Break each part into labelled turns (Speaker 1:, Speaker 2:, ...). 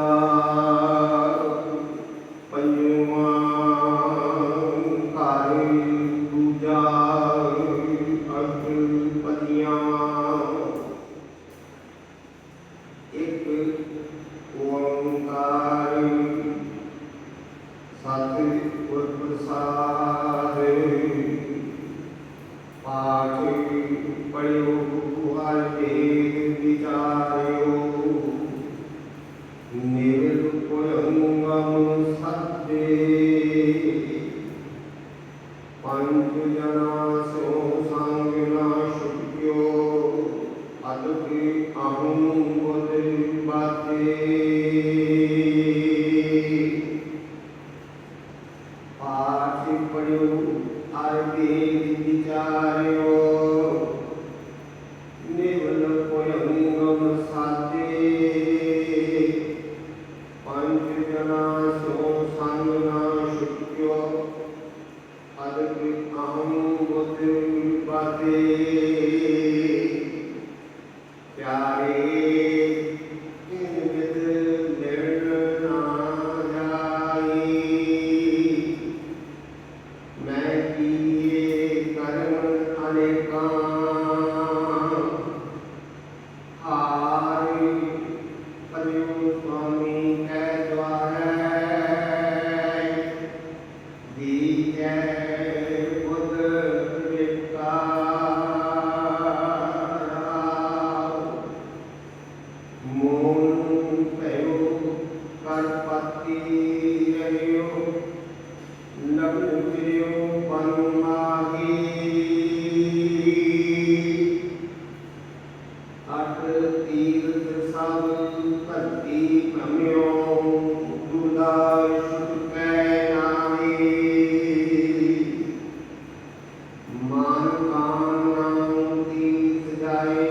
Speaker 1: والنار قيوما قريب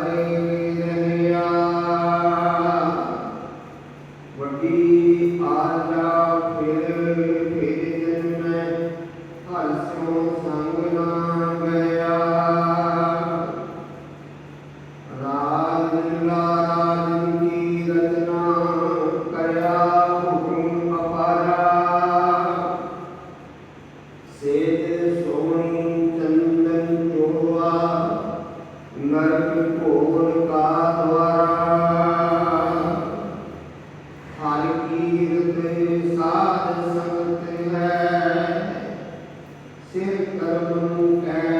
Speaker 1: Amen. ਸਾਧ ਸੰਗਤ ਹੈ। ਸਿਰ ਕਰਮ ਨੂੰ ਕਹਿ